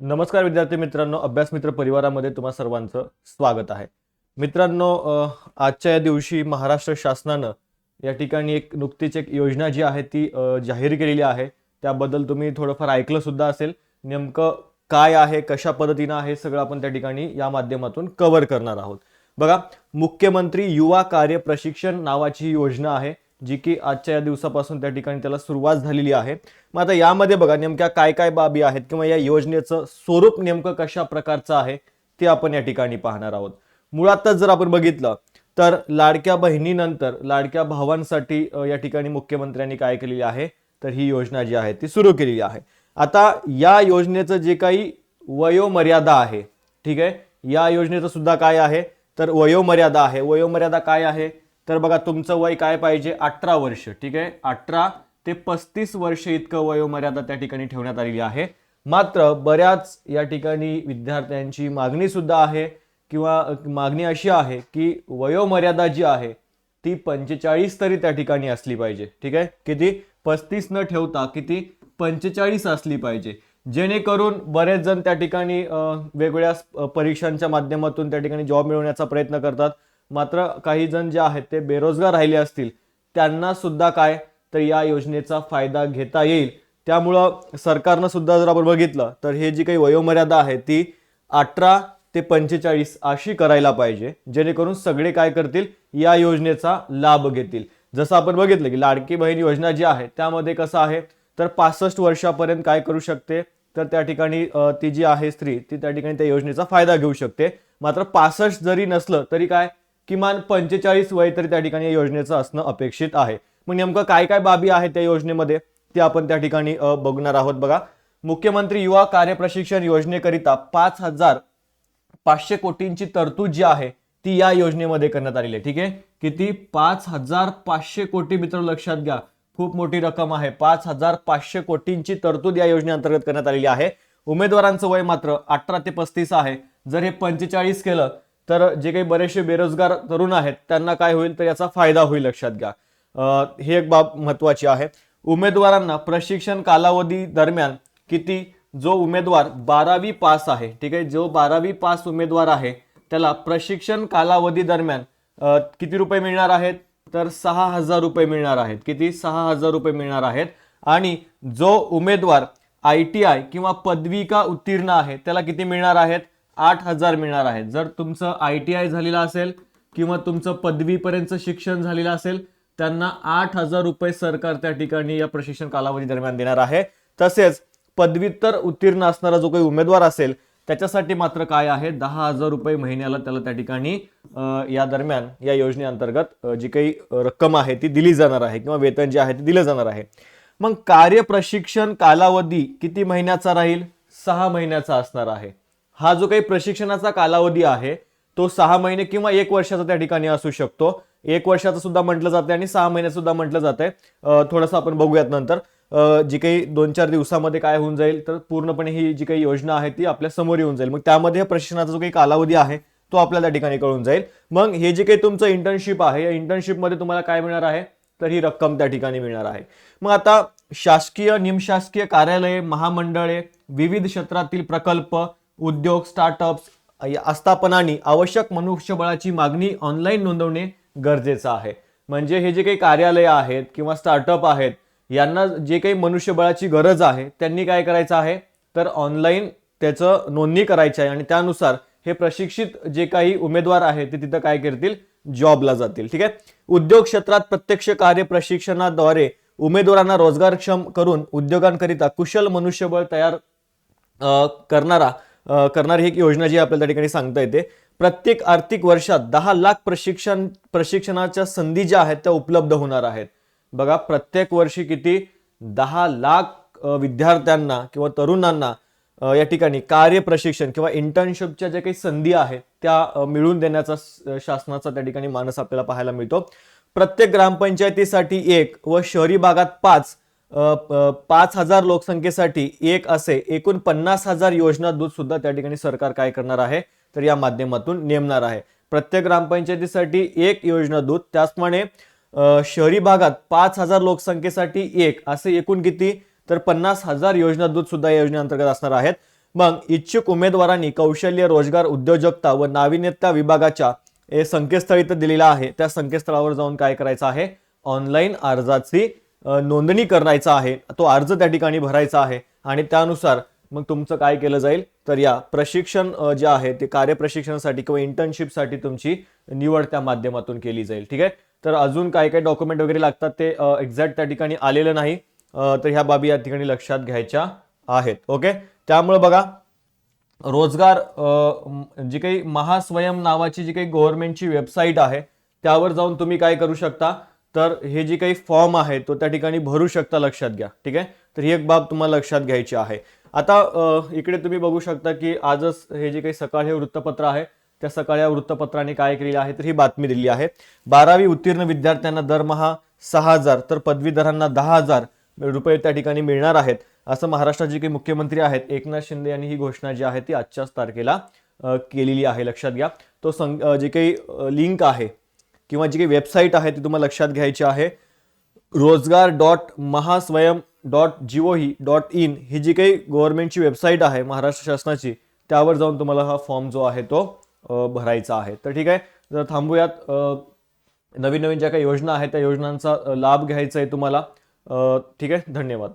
नमस्कार विद्यार्थी मित्रांनो अभ्यास मित्र परिवारामध्ये तुम्हा सर्वांचं स्वागत आहे. मित्रांनो आजच्या या दिवशी महाराष्ट्र शासनानं या ठिकाणी एक नुकतीच एक योजना जी आहे ती जाहीर केलेली आहे. त्याबद्दल तुम्ही थोडंफार ऐकलं सुद्धा असेल. नेमकं काय आहे कशा पद्धतीनं आहे सगळं आपण त्या ठिकाणी या माध्यमातून कव्हर करणार आहोत. बघा मुख्यमंत्री युवा कार्य प्रशिक्षण नावाची ही योजना आहे. जी की आजच्या या दिवसापासून त्या ठिकाणी त्याला सुरुवात झालेली आहे. मग आता यामध्ये बघा नेमक्या काय काय बाबी आहेत किंवा या योजनेचं स्वरूप नेमकं कशा प्रकारचं आहे ते आपण या ठिकाणी पाहणार आहोत. मुळातच जर आपण बघितलं तर लाडक्या बहिणीनंतर लाडक्या भावांसाठी या ठिकाणी मुख्यमंत्र्यांनी काय केलेली आहे तर ही योजना जी आहे ती सुरू केलेली आहे. आता या योजनेचं जे काही वयोमर्यादा आहे ठीक आहे? या योजनेचं सुद्धा काय आहे? तर वयोमर्यादा आहे. वयोमर्यादा काय आहे? तर बघा तुमचं वय काय पाहिजे? अठरा वर्ष ठीक आहे? अठरा ते पस्तीस वर्ष इतकं वयोमर्यादा त्या ठिकाणी ठेवण्यात आलेली आहे. मात्र बऱ्याच या ठिकाणी विद्यार्थ्यांची मागणी सुद्धा आहे किंवा मागणी अशी आहे की वयोमर्यादा जी आहे ती पंचेचाळीस तरी त्या ठिकाणी असली पाहिजे ठीक आहे? किती? पस्तीस न ठेवता किती? पंचेचाळीस असली पाहिजे. जेणेकरून बरेच जण त्या ठिकाणी वेगवेगळ्या परीक्षांच्या माध्यमातून त्या ठिकाणी जॉब मिळवण्याचा प्रयत्न करतात. मात्र काही जण जे आहेत ते बेरोजगार राहिले असतील त्यांना सुद्धा काय? तर या योजनेचा फायदा घेता येईल. त्यामुळं सरकारनं सुद्धा जर आपण बघितलं तर हे जी काही वयोमर्यादा आहे ती अठरा ते पंचेचाळीस अशी करायला पाहिजे. जेणेकरून सगळे काय करतील? या योजनेचा लाभ घेतील. जसं आपण बघितलं की लाडकी बहीण योजना जी आहे त्यामध्ये कसं आहे? तर पासष्ट वर्षापर्यंत काय करू शकते? तर त्या ठिकाणी ती जी आहे स्त्री ती त्या ठिकाणी त्या योजनेचा फायदा घेऊ शकते. मात्र पासष्ट जरी नसलं तरी काय? किमान पंचेचाळीस वय तरी त्या ठिकाणी या योजनेचं असणं अपेक्षित आहे. मग नेमकं काय काय बाबी आहेत त्या योजनेमध्ये? ते आपण त्या ठिकाणी बघणार आहोत बघा. मुख्यमंत्री युवा कार्यप्रशिक्षण योजनेकरिता पाच हजार पाचशे कोटींची तरतूद जी आहे ती या योजनेमध्ये करण्यात आलेली आहे. ठीक आहे? किती? पाच हजार पाचशे कोटी मित्र लक्षात घ्या. खूप मोठी रक्कम आहे. पाच हजार पाचशे कोटींची तरतूद या योजनेअंतर्गत करण्यात आलेली आहे. उमेदवारांचं वय मात्र अठरा ते पस्तीस आहे. जर हे पंचेचाळीस केलं तर जे काही बरेचसे बेरोजगार तरुण आहेत त्यांना काय होईल तर याचा फायदा होईल लक्षात घ्या. ही एक बाब महत्वाची आहे. उमेदवारांना प्रशिक्षण कालावधी दरम्यान किती जो उमेदवार बारावी पास आहे ठीक आहे जो बारावी पास उमेदवार आहे त्याला प्रशिक्षण कालावधी दरम्यान किती रुपये मिळणार आहेत? तर सहा हजार रुपये मिळणार आहेत. किती? सहा हजार रुपये मिळणार आहेत. आणि जो उमेदवार आय टी आय किंवा पदविका उत्तीर्ण आहे त्याला किती मिळणार आहेत? आठ हजार मिळणार आहेत. जर तुमचं आय टी आय झालेलं असेल किंवा तुमचं पदवीपर्यंत शिक्षण झालेलं असेल त्यांना आठ हजार रुपये सरकार त्या ठिकाणी या प्रशिक्षण कालावधी दरम्यान देणार आहे. तसेच पदव्युत्तर उत्तीर्ण असणारा जो काही उमेदवार असेल त्याच्यासाठी मात्र काय आहे? दहा हजार रुपये महिन्याला त्याला त्या ठिकाणी या दरम्यान या योजनेअंतर्गत जी काही रक्कम आहे ती दिली जाणार आहे किंवा वेतन जे आहे ते दिलं जाणार आहे. मग कार्य प्रशिक्षण कालावधी किती महिन्याचा राहील? सहा महिन्याचा असणार आहे. हा जो काही प्रशिक्षणाचा कालावधी आहे तो सहा महिने किंवा एक वर्षाचा त्या ठिकाणी असू शकतो. एक वर्षाचं सुद्धा म्हटलं जाते आणि सहा महिन्याचं सुद्धा म्हटलं जातंय. थोडंसं आपण बघूयात नंतर. जी काही दोन चार दिवसामध्ये काय होऊन जाईल तर पूर्णपणे ही जी काही योजना आहे ती आपल्यासमोर येऊन जाईल. मग त्यामध्ये प्रशिक्षणाचा जो काही कालावधी आहे तो आपल्याला त्या ठिकाणी कळून जाईल. मग हे जे काही तुमचं इंटर्नशिप आहे या इंटर्नशिपमध्ये तुम्हाला काय मिळणार आहे? तर ही रक्कम त्या ठिकाणी मिळणार आहे. मग आता शासकीय निमशासकीय कार्यालये महामंडळे विविध क्षेत्रातील प्रकल्प उद्योग स्टार्टअप्स आस्थापनांनी आवश्यक मनुष्यबळाची मागणी ऑनलाईन नोंदवणे गरजेचं आहे. म्हणजे हे जे काही कार्यालयं आहेत किंवा स्टार्टअप आहेत यांना जे काही मनुष्यबळाची गरज आहे त्यांनी काय करायचं आहे? तर ऑनलाईन त्याचं नोंदणी करायची आहे आणि त्यानुसार हे प्रशिक्षित जे काही उमेदवार आहेत ते तिथं काय करतील? जॉबला जातील. ठीक आहे? उद्योग क्षेत्रात प्रत्यक्ष कार्य प्रशिक्षणाद्वारे उमेदवारांना रोजगारक्षम करून उद्योगांकरिता कुशल मनुष्यबळ तयार करणारा करणारी ही एक योजना जी आपल्याला त्या ठिकाणी सांगता येते. प्रत्येक आर्थिक वर्षात दहा लाख प्रशिक्षण प्रशिक्षणाच्या संधी ज्या आहेत त्या उपलब्ध होणार आहेत. बघा प्रत्येक वर्षी किती? दहा लाख विद्यार्थ्यांना किंवा तरुणांना या ठिकाणी कार्य प्रशिक्षण किंवा इंटर्नशिपच्या ज्या काही संधी आहेत त्या मिळून मिळवून देण्याचा शासनाचा त्या ठिकाणी मानस आपल्याला पाहायला मिळतो. प्रत्येक ग्रामपंचायतीसाठी एक व शहरी भागात पाच पाच हजार लोकसंख्येसाठी एक असे एकूण पन्नास हजार योजना दूध सुद्धा त्या ठिकाणी सरकार काय करणार आहे तर या माध्यमातून नेमणार आहे. प्रत्येक ग्रामपंचायतीसाठी एक योजना दूध त्याचप्रमाणे शहरी भागात पाच हजार लोकसंख्येसाठी एक असे एकूण किती तर पन्नास हजार योजना दूध सुद्धा या योजनेअंतर्गत असणार आहेत. मग इच्छुक उमेदवारांनी कौशल्य रोजगार उद्योजकता व नाविन्यता विभागाच्या हे तर दिलेला दिलेलं आहे. त्या संकेतस्थळावर जाऊन काय करायचं आहे? ऑनलाईन अर्जाची नोंदणी करायचा आहे तो अर्ज त्या ठिकाणी भरायचा आहे आणि त्यानुसार मग तुमचं काय केलं जाईल? तर या प्रशिक्षण जे आहे ते कार्यप्रशिक्षणासाठी किंवा इंटर्नशिपसाठी तुमची निवड त्या माध्यमातून केली जाईल. ठीक आहे? तर अजून काय काय डॉक्युमेंट वगैरे लागतात ते एक्झॅक्ट त्या ठिकाणी आलेलं नाही. तर ह्या बाबी या ठिकाणी लक्षात घ्यायच्या आहेत. ओके? त्यामुळे बघा रोजगार जी काही महास्वयम नावाची जी काही गव्हर्नमेंटची वेबसाईट आहे त्यावर जाऊन तुम्ही काय करू शकता? तर हे जे काही फॉर्म आहे तो त्या ठिकाणी भरू शकता लक्षात घ्या. ठीक आहे? तर ही एक बाब तुम्हाला लक्षात घ्यायची आहे. आता इकडे तुम्ही बघू शकता की आजच हे जे काही सकाळ हे वृत्तपत्र आहे त्या सकाळ या वृत्तपत्राने काय केलेलं आहे तर ही बातमी दिली आहे. बारावी उत्तीर्ण विद्यार्थ्यांना दरमहा सहा हजार तर पदवीधरांना दहा हजार रुपये त्या ठिकाणी मिळणार आहेत. असं महाराष्ट्राचे काही मुख्यमंत्री आहेत एकनाथ शिंदे यांनी ही घोषणा जी आहे ती आजच्याच तारखेला केलेली आहे. लक्षात घ्या. तो संग जे काही लिंक आहे किंवा जी काही वेबसाईट आहे ती तुम्हाला लक्षात घ्यायची आहे. रोजगार डॉट महास्वयं डॉट जिओही डॉट इन ही जी काही गव्हर्नमेंटची वेबसाईट आहे महाराष्ट्र शासनाची त्यावर जाऊन तुम्हाला हा फॉर्म जो आहे तो भरायचा आहे. तर ठीक आहे जर थांबूयात. नवीन नवीन ज्या काही योजना आहेत त्या योजनांचा लाभ घ्यायचा आहे तुम्हाला. ठीक आहे धन्यवाद.